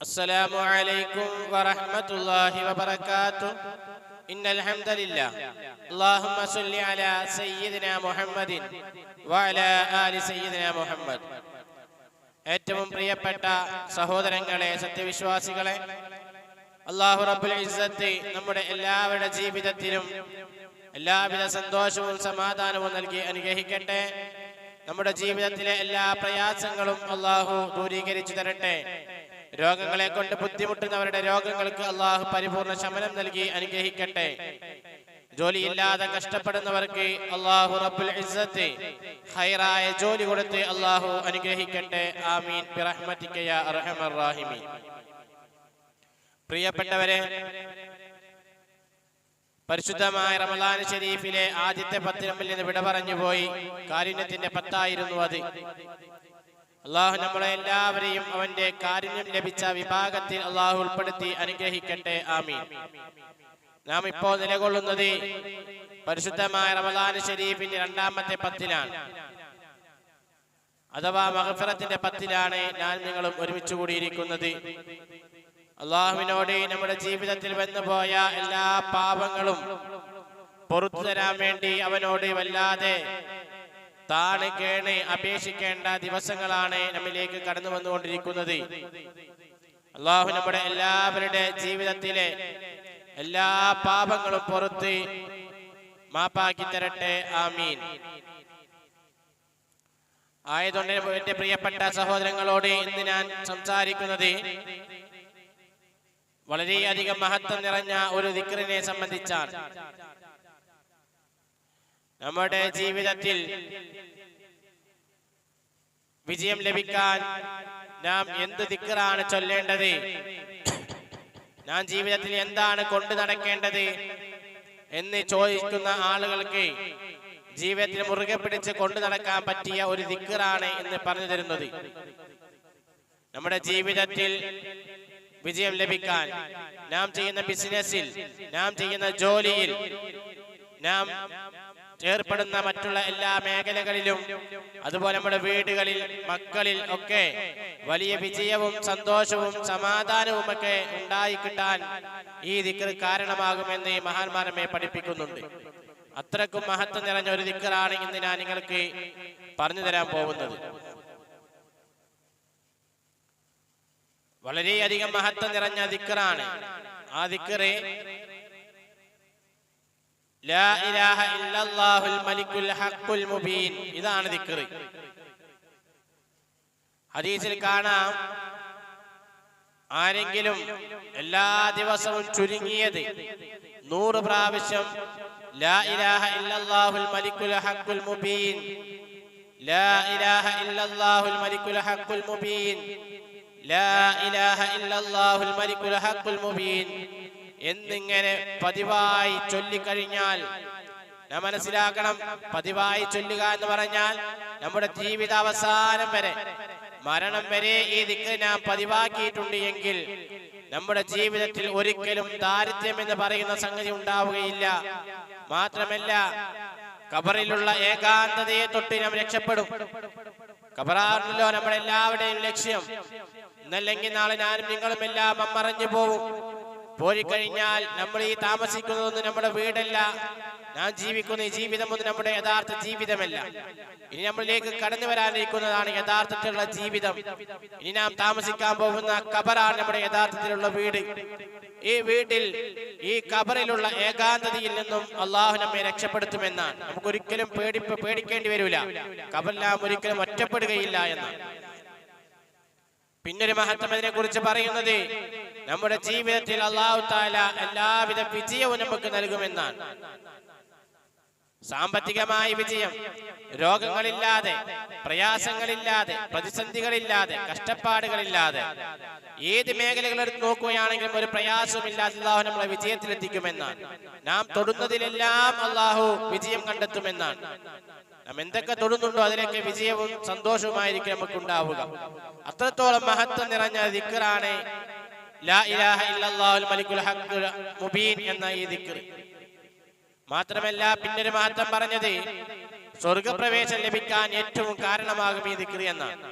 السلام عليكم ورحمة الله وبركاته إن الحمد لله اللهم صل على سيدنا محمد وعلى آل سيدنا محمد ഏറ്റവും പ്രിയപ്പെട്ട സഹോദരങ്ങളെ സത്യവിശ്വാസികളെ അള്ളാഹു റബ്ബുൽ ഇസ്സത്ത് നമ്മുടെ എല്ലാവരുടെ ജീവിതത്തിലും എല്ലാവിധ സന്തോഷവും സമാധാനവും നൽകി അനുഗ്രഹിക്കട്ടെ നമ്മുടെ ജീവിതത്തിലെ എല്ലാ പ്രയാസങ്ങളും അള്ളാഹു ദൂരീകരിച്ചു തരട്ടെ രോഗങ്ങളെ കൊണ്ട് ബുദ്ധിമുട്ടുന്നവരുടെ രോഗങ്ങൾക്ക് അള്ളാഹു പരിപൂർണ ശമനം നൽകി അനുഗ്രഹിക്കട്ടെ. ജോലിയില്ലാതെ കഷ്ടപ്പെടുന്നവർക്ക് അള്ളാഹു റബ്ബുൽ ഇസ്സത്ത് ഹൈറായ ജോലി കൊടുത്ത് അള്ളാഹു അനുഗ്രഹിക്കട്ടെ. ആമീൻ. ബിറഹ്മതിക യാ അർഹമർ റഹീമീൻ. പ്രിയപ്പെട്ടവരെ പരിശുദ്ധമായ റമദാൻ ഷരീഫിലെ ആദ്യത്തെ പത്തിനമ്പിൽ നിന്ന് വിട പറഞ്ഞു പോയി കാരുണ്യത്തിന്റെ പത്തായിരുന്നു അത്. അള്ളാഹു നമ്മളെ എല്ലാവരെയും അവന്റെ കാരുണ്യം ലഭിച്ച വിഭാഗത്തിൽ അള്ളാഹു ഉൾപ്പെടുത്തി അനുഗ്രഹിക്കട്ടെ. ആമീൻ. നാം ഇപ്പോൾ നിലകൊള്ളുന്നത് പരിശുദ്ധമായ റമദാൻ ഷരീഫിന്റെ രണ്ടാമത്തെ പത്തിലാണ്. അഥവാ മഹഫറത്തിന്റെ പത്തിലാണ് ഞാൻ നിങ്ങളും ഒരുമിച്ച് കൂടിയിരിക്കുന്നത്. അള്ളാഹുവിനോട് നമ്മുടെ ജീവിതത്തിൽ വന്നുപോയ എല്ലാ പാപങ്ങളും പുറത്തു തരാൻ വേണ്ടി അവനോട് വല്ലാതെ താണ് കേണ് അപേക്ഷിക്കേണ്ട ദിവസങ്ങളാണ് നമ്മിലേക്ക് കടന്നു വന്നുകൊണ്ടിരിക്കുന്നത്. അള്ളാഹു നമ്മുടെ എല്ലാവരുടെ ജീവിതത്തിലെ എല്ലാ പാപങ്ങളും പുറത്ത് മാപ്പാക്കി തരട്ടെ. ആമീൻ. ആയതുകൊണ്ട് എന്റെ പ്രിയപ്പെട്ട സഹോദരങ്ങളോട് ഇന്ന് ഞാൻ സംസാരിക്കുന്നത് വളരെയധികം മഹത്വം നിറഞ്ഞ ഒരു ദിക്റിനെ സംബന്ധിച്ചാണ്. നമ്മുടെ ജീവിതത്തിൽ വിജയം ലഭിക്കാൻ നാം എന്ത് ദിക്റാണ് ചൊല്ലേണ്ടത്? നാം ജീവിതത്തിൽ എന്താണ് കൊണ്ടു നടക്കേണ്ടത് എന്ന് ചോദിക്കുന്ന ആളുകൾക്ക് ജീവിതത്തിൽ മുറുകെ പിടിച്ച് കൊണ്ടു നടക്കാൻ പറ്റിയ ഒരു ദിക്റാണ് എന്ന് പറഞ്ഞു തരുന്നത്. നമ്മുടെ ജീവിതത്തിൽ വിജയം ലഭിക്കാൻ നാം ചെയ്യുന്ന ബിസിനസ്സിൽ നാം ചെയ്യുന്ന ജോലിയിൽ നാം ഏർപ്പെടുന്ന മറ്റുള്ള എല്ലാ മേഖലകളിലും അതുപോലെ നമ്മുടെ വീടുകളിൽ മക്കളിൽ ഒക്കെ വലിയ വിജയവും സന്തോഷവും സമാധാനവും ഒക്കെ ഉണ്ടായി കിട്ടാൻ ഈ ദിക്കർ കാരണമാകുമെന്ന് ഈ മഹാന്മാരമ്മയെ പഠിപ്പിക്കുന്നുണ്ട്. അത്രക്കും മഹത്വം നിറഞ്ഞ ഒരു ദിക്കറാണ് ഇന്ന് ഞാൻ നിങ്ങൾക്ക് പറഞ്ഞു തരാൻ പോകുന്നത്. വളരെയധികം മഹത്വം നിറഞ്ഞ ദിക്കറാണ് ആ ദിക്കറ് ലാ ഇലാഹ ഇല്ലല്ലാഹുൽ മലിക്കുൽ ഹഖുൽ മുബീൻ ഇതാണ് ദിക്റ്. ഹദീസിൽ കാണാം. ആരെങ്കിലും എല്ലാ ദിവസവും ചുരുങ്ങിയത് നൂറ് പ്രാവശ്യം ലാ ഇലാഹ ഇല്ലല്ലാഹുൽ മലിക്കുൽ ഹഖുൽ മുബീൻ. ലാ ഇലാഹ ഇല്ലല്ലാഹുൽ മലിക്കുൽ ഹഖുൽ മുബീൻ. ലാ ഇലാഹ ഇല്ലല്ലാഹുൽ മലിക്കുൽ ഹഖുൽ മുബീൻ. എന്നിങ്ങനെ പതിവായി ചൊല്ലിക്കഴിഞ്ഞാൽ നാം മനസ്സിലാക്കണം പതിവായി ചൊല്ലുക എന്ന് പറഞ്ഞാൽ നമ്മുടെ ജീവിത അവസാനം വരെ മരണം വരെ ഈ ദിക്ക് നാം പതിവാക്കിയിട്ടുണ്ട് എങ്കിൽ നമ്മുടെ ജീവിതത്തിൽ ഒരിക്കലും ദാരിദ്ര്യം എന്ന് പറയുന്ന സംഗതി ഉണ്ടാവുകയില്ല. മാത്രമല്ല കബറിലുള്ള ഏകാന്തതയെ തൊട്ട് നാം രക്ഷപ്പെടും. കബറാണല്ലോ നമ്മുടെ എല്ലാവരുടെയും ലക്ഷ്യം. ഇന്നല്ലെങ്കിൽ നാളെ ഞാനും നിങ്ങളും എല്ലാം അമ്മറഞ്ഞു പോവും. പോയി കഴിഞ്ഞാൽ നമ്മൾ ഈ താമസിക്കുന്നതൊന്നും നമ്മുടെ വീടല്ല. ഞാൻ ജീവിക്കുന്ന ഈ ജീവിതം ജീവിതമൊന്നും നമ്മുടെ യഥാർത്ഥ ജീവിതമല്ല. ഇനി നമ്മളിലേക്ക് കടന്നു വരാനിരിക്കുന്നതാണ് യഥാർത്ഥത്തിലുള്ള ജീവിതം. ഇനി നാം താമസിക്കാൻ പോകുന്ന കബറാണ് നമ്മുടെ യഥാർത്ഥത്തിലുള്ള വീട്. ഈ വീട്ടിൽ ഈ കബറിലുള്ള ഏകാന്തതയിൽ നിന്നും അള്ളാഹു നമ്മെ രക്ഷപ്പെടുത്തുമെന്നാണ്. നമുക്ക് ഒരിക്കലും പേടി പേടിക്കേണ്ടി വരില്ല കബറിലാം ഒരിക്കലും ഒറ്റപ്പെടുകയില്ല എന്നാണ്. പിന്നൊരു മഹത്വം ഇതിനെ കുറിച്ച് പറയുന്നത്. നമ്മുടെ ജീവിതത്തിൽ അള്ളാഹു താല എല്ലാവിധ വിജയവും നമുക്ക് നൽകുമെന്നാണ്. സാമ്പത്തികമായ വിജയം രോഗങ്ങളില്ലാതെ പ്രയാസങ്ങളില്ലാതെ പ്രതിസന്ധികളില്ലാതെ കഷ്ടപ്പാടുകളില്ലാതെ. ഏത് എടുത്ത് നോക്കുകയാണെങ്കിലും ഒരു പ്രയാസവുമില്ലാതെ അള്ളാഹു നമ്മളെ വിജയത്തിലെത്തിക്കുമെന്നാണ്. നാം തൊടുന്നതിലെല്ലാം അള്ളാഹു വിജയം കണ്ടെത്തുമെന്നാണ്. നാം എന്തൊക്കെ തൊടുന്നുണ്ടോ അതിലൊക്കെ വിജയവും സന്തോഷവുമായിരിക്കും നമുക്ക് ഉണ്ടാവുക അത്രത്തോളം മഹത്വം നിറഞ്ഞ ദിക്കറാണ് ലാ ഇലാഹ ഇല്ലല്ലാഹുൽ മലിക്കുൽ മുബീൻ എന്ന ഈ ദിക്ർ മാത്രമല്ല പിന്നൊരു മഹത്വം പറഞ്ഞത് സ്വർഗപ്രവേശം ലഭിക്കാൻ ഏറ്റവും കാരണമാകും ഈ ദിക്ർ എന്നാണ്.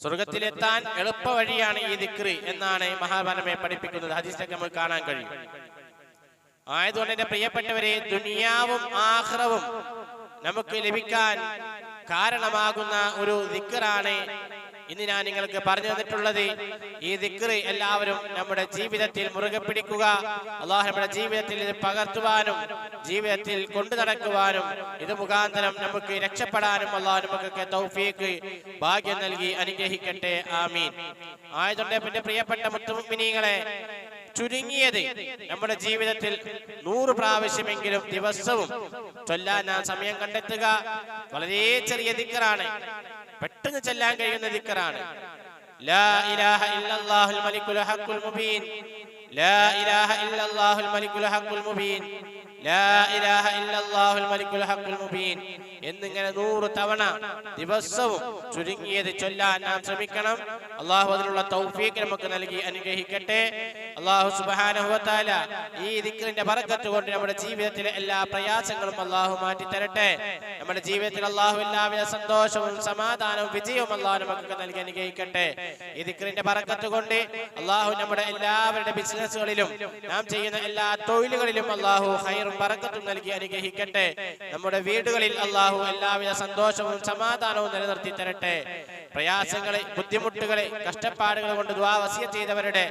സ്വർഗത്തിലെത്താൻ എളുപ്പ വഴിയാണ് ഈ ദിക്ർ എന്നാണ് മഹാഭാരതമെ പഠിപ്പിക്കുന്നത്. ഹദീസിലൊക്കെ നമുക്ക് കാണാൻ കഴിയും. ആയതുകൊണ്ട് എന്റെ പ്രിയപ്പെട്ടവരെ ദുനിയാവും ആഹ്റവും നമുക്ക് ലഭിക്കാൻ കാരണമാകുന്ന ഒരു ദിക്കറാണ് ഇന്ന് ഞാൻ നിങ്ങൾക്ക് പറഞ്ഞു തന്നിട്ടുള്ളത് ഈ ദിക്റ് എല്ലാവരും നമ്മുടെ ജീവിതത്തിൽ മുറുകെ പിടിക്കുക. അള്ളാഹു നമ്മുടെ ജീവിതത്തിൽ ഇത് പകർത്തുവാനും ജീവിതത്തിൽ കൊണ്ടു നടക്കുവാനും ഇത് മുഖാന്തരം നമുക്ക് രക്ഷപ്പെടാനും അള്ളാഹു നമുക്കൊക്കെ തൗഫീക്ക് ഭാഗ്യം നൽകി അനുഗ്രഹിക്കട്ടെ. ആമീൻ. ആയതുകൊണ്ട് എന്റെ പ്രിയപ്പെട്ട മുത്തുമിനികളെ ചുരുങ്ങിയത് നമ്മുടെ ജീവിതത്തിൽ നൂറ് പ്രാവശ്യമെങ്കിലും ദിവസവും ചൊല്ലാൻ ആ സമയം കണ്ടെത്തുക. വളരെ ചെറിയ ദിക്കറാണ് പെട്ടെന്ന് ചെല്ലാൻ കഴിയുന്ന ദിക്കറാണ്. ലാ ഇലാഹ ഇല്ലല്ലാഹുൽ മലിക്കുൽ ഹഖുൽ മുബീൻ. ലാ ഇലാഹ ഇല്ലല്ലാഹുൽ മലിക്കുൽ ഹഖുൽ മുബീൻ. ലാ ഇലാഹ ഇല്ലല്ലാഹുൽ മലിക്കുൽ ഹഖുൽ മുബീൻ. എന്നിങ്ങനെ നൂറ് തവണ ദിവസവും ചുരുങ്ങിയത് ചൊല്ലാൻ നാം ശ്രമിക്കണം. അള്ളാഹു അതിനുള്ള തൗഫീഖ് നമുക്ക് നൽകി അനുഗ്രഹിക്കട്ടെ. അള്ളാഹു സുബാനുഭവത്താല ഈ ദിക്കറിന്റെ പറക്കത്ത് കൊണ്ട് നമ്മുടെ ജീവിതത്തിലെ എല്ലാ പ്രയാസങ്ങളും അള്ളാഹു മാറ്റി തരട്ടെ നമ്മുടെ ജീവിതത്തിൽ അള്ളാഹു എല്ലാവിധ സന്തോഷവും സമാധാനവും വിജയവും അള്ളാഹു നമുക്ക് നൽകി അനുഗ്രഹിക്കട്ടെ. ഈ ദിക്കറിന്റെ പറക്കത്ത് കൊണ്ട് അള്ളാഹു നമ്മുടെ എല്ലാവരുടെ ബിസിനസ്സുകളിലും നാം ചെയ്യുന്ന എല്ലാ തൊഴിലുകളിലും അള്ളാഹു ഹൈറും പറക്കത്തും നൽകി അനുഗ്രഹിക്കട്ടെ. നമ്മുടെ വീടുകളിൽ അള്ളാഹു എല്ലാവിധ സന്തോഷവും സമാധാനവും നിലനിർത്തി തരട്ടെ. പ്രയാസങ്ങളെ ബുദ്ധിമുട്ടുകളെ കഷ്ടപ്പാടുകൾ കൊണ്ട് ദ്വാവസ്യ ചെയ്തവരുടെ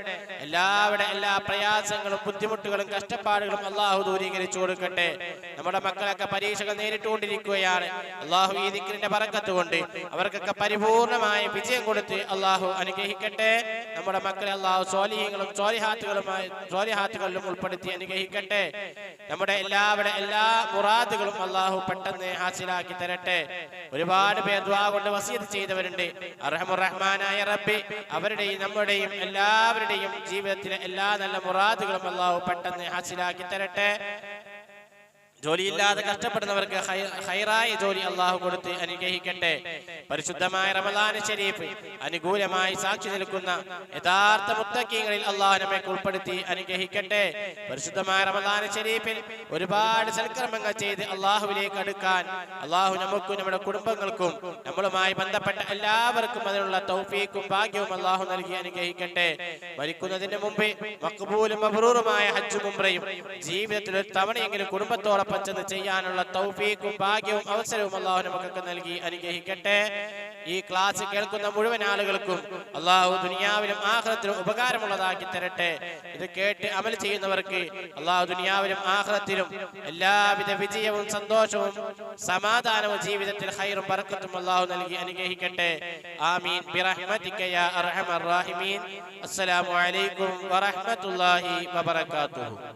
എല്ലാവരുടെ എല്ലാ പ്രയാസങ്ങളും ബുദ്ധിമുട്ടുകളും കഷ്ടപ്പാടുകളും അള്ളാഹു ദൂരീകരിച്ചു കൊടുക്കട്ടെ. നമ്മുടെ മക്കളൊക്കെ പരീക്ഷകൾ നേരിട്ടുകൊണ്ടിരിക്കുകയാണ്. അള്ളാഹു ഈ ദിക്കിന്റെ പറക്കത്ത് കൊണ്ട് അവർക്കൊക്കെ പരിപൂർണമായ വിജയം കൊടുത്ത് അള്ളാഹു അനുഗ്രഹിക്കട്ടെ. നമ്മുടെ മക്കളെ അള്ളാഹു സോലിഹങ്ങളും സോലിഹാത്തുകളുമായി സോലിഹാത്തുകളിലും ഉൾപ്പെടുത്തി അനുഗ്രഹിക്കട്ടെ. നമ്മുടെ എല്ലാവരുടെ എല്ലാ മുറാദുകളും അള്ളാഹു പെട്ടെന്ന് ഹാസിലാക്കി തരട്ടെ. ഒരുപാട് പേർ ദ്വാ കൊണ്ട് വസീത് ചെയ്തവരുണ്ട്. അർഹമുറഹ്മാനായ റബ്ബി അവരുടെയും നമ്മുടെയും എല്ലാവരുടെയും ജീവിതത്തിലെ എല്ലാ നല്ല മുറാദുകളും അള്ളാഹു പെട്ടെന്ന് ഹാസിലാക്കി തരട്ടെ. ജോലിയില്ലാതെ കഷ്ടപ്പെടുന്നവർക്ക് ഹൈറായ ജോലി അള്ളാഹു കൊടുത്ത് അനുഗ്രഹിക്കട്ടെ. പരിശുദ്ധമായ റമദാന ശരീഫ് അനുകൂലമായി സാക്ഷി നിൽക്കുന്ന യഥാർത്ഥ മുത്തക്കീങ്ങളിൽ അള്ളാഹു നമ്മെ ഉൾപ്പെടുത്തി അനുഗ്രഹിക്കട്ടെ. പരിശുദ്ധമായ റമദാന ശരീഫിൽ ഒരുപാട് സൽക്കർമ്മങ്ങൾ ചെയ്ത് അള്ളാഹുവിലേക്ക് അടുക്കാൻ അള്ളാഹു നമുക്കും നമ്മുടെ കുടുംബങ്ങൾക്കും നമ്മളുമായി ബന്ധപ്പെട്ട എല്ലാവർക്കും അതിനുള്ള തൗഫീക്കും ഭാഗ്യവും അള്ളാഹു നൽകി അനുഗ്രഹിക്കട്ടെ. മരിക്കുന്നതിന് മുമ്പ് മക്ബൂലും മബ്രൂറുമായ ഹജ്ജ് ജീവിതത്തിൽ ഒരു തവണയെങ്കിലും കുടുംബത്തോടൊപ്പം ചെന്ന് ചെയ്യാനുള്ള തൗഫീക്കും ഭാഗ്യവും അവസരവും അള്ളാഹു നമുക്കൊക്കെ നൽകി അനുഗ്രഹിക്കട്ടെ. ഈ ക്ലാസ് കേൾക്കുന്ന മുഴുവൻ ആളുകൾക്കും അള്ളാഹു ദുനിയാവിലും ആഹ്ലത്തിലും ഉപകാരമുള്ളതാക്കി തരട്ടെ. ഇത് കേട്ട് അമൽ ചെയ്യുന്നവർക്ക് അള്ളാഹു ദുനിയാവിലും ആഹ്ലത്തിലും എല്ലാവിധ വിജയവും സന്തോഷവും സമാധാനവും ജീവിതത്തിൽ ഹൈറും പറക്കത്തും അള്ളാഹു നൽകി അനുഗ്രഹിക്കട്ടെ. ആമീൻ. അസ്സലാമു അലൈക്കും വറഹ്മത്തുള്ളാഹി വബറകാതുഹു.